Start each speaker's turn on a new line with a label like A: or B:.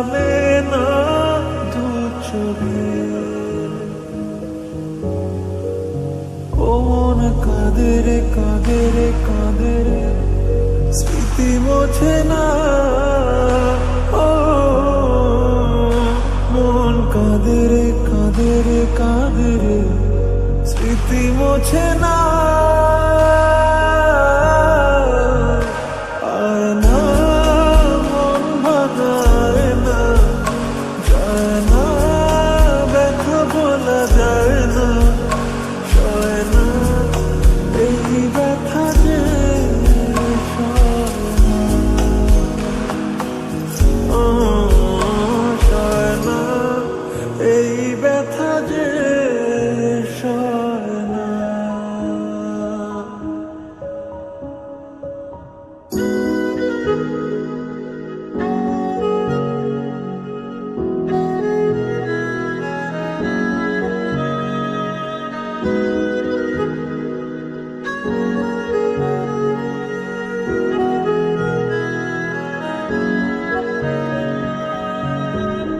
A: থামে না দু চোখে। ও মন কাঁদে রে কাঁদে রে রে স্মৃতি মোছে না। ও মন কাঁদে রে কাঁদে রে কাঁদে রে স্মৃতি মোছে না।